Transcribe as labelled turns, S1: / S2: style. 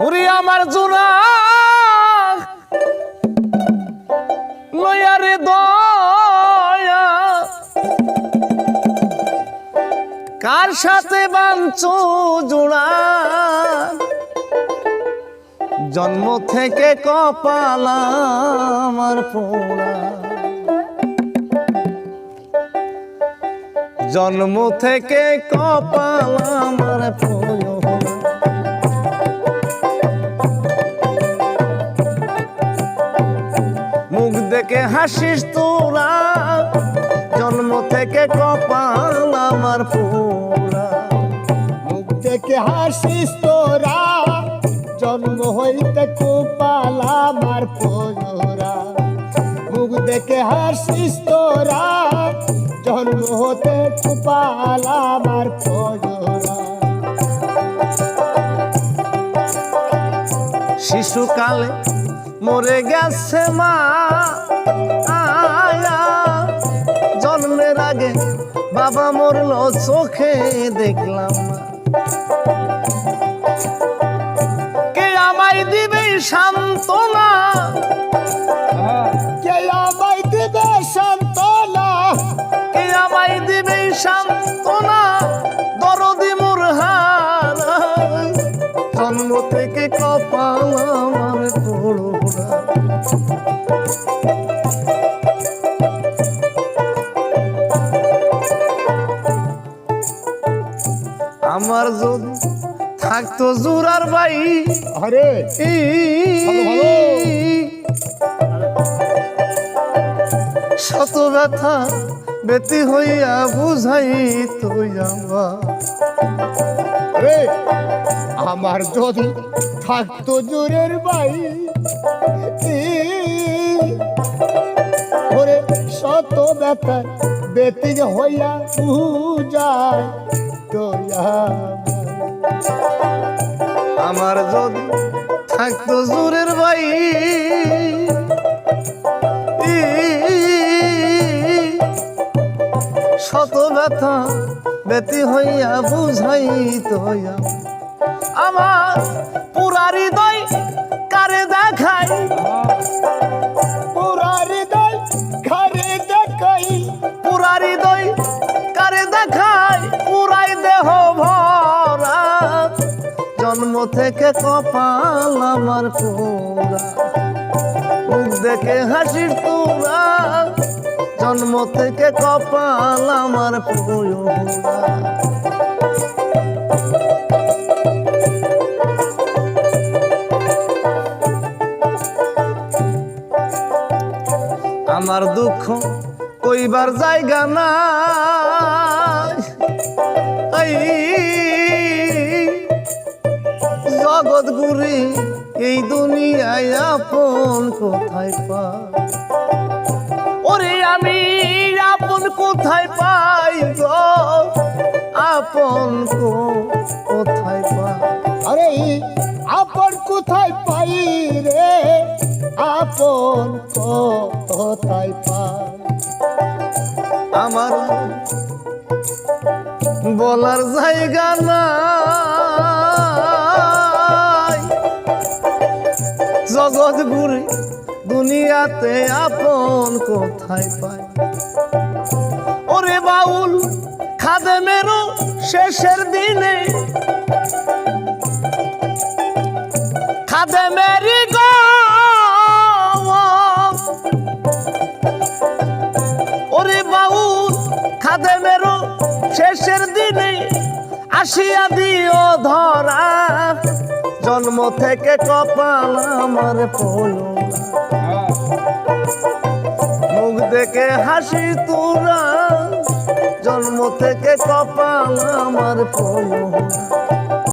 S1: ওরে আমার জোড়া। লয়ারে দয়া। কার সাথে বাঞ্চো জোড়া? জন্ম থেকে কপাল আমার পোড়া। জন্ম থেকে কপাল আমার পোড়া। দেখে হাসিস তোরা। জন্ম থেকে কপাল আমার পোড়া।
S2: মুখ দেখে হাসিস তোরা। জন্ম হইতে কুপাল আমার পোরা মুখ দেখে হাসিস তোরা। জন্ম হতে কুপাল আমার পোরা
S1: শিশুকালে মরে গেছে মা বাবা মরলো চোখে দেখলাম কে আমায় দিবে সান্ত্বনা?
S2: কে আমায় দিবে সান্ত্বনা?
S1: কে আমায় দিবে সান্ত্বনা? দরদি মোর জন্ম থেকে কপাল আমার পোড়া আমার যদি থাকতো জুরার বাই
S2: আরে।
S1: শত ব্যথা বেতি হইয়া বুঝাই তুই আমার।
S2: রে আমার যদি থাকতো জোরের বাই ওরে শত ব্যথা বেতিক হইয়া যায়
S1: আমার যদি থাকতো জোরের বাই শত ব্যথা বেতি হইয়া বুঝাই তুই আমার পুরা হৃদয় থেকে কপাল আমার পোড়া মুখ দেখে হাসির তোরা জন্ম থেকে কপাল আমার পোড়া আমার দুঃখ কইবার জায়গা নাই। জগৎ গুরি, এই দুনিয়ায় আপন কোথায় পা ওরে আমি আপন কোথায় পাই গো? আপন কোথায় পা
S2: আরে, আপন কোথায় পাই রে? আপন কোথায় পাই
S1: আমার বলার জায়গা নাই। জগৎ ঘুরে দুনিয়াতে আপন কোথায় পায়? ওরে বাউল, খাদে মেরো শেষের দিনে। খাদে মেরি ওরে বাউল, খাদে মেরো শেষের দিনে। আসিয়া দিও ধরা। জন্ম থেকে কপাল আমার পড়ল মুখ দেখে হাসি তোরা জন্ম থেকে কপাল আমার পড়ল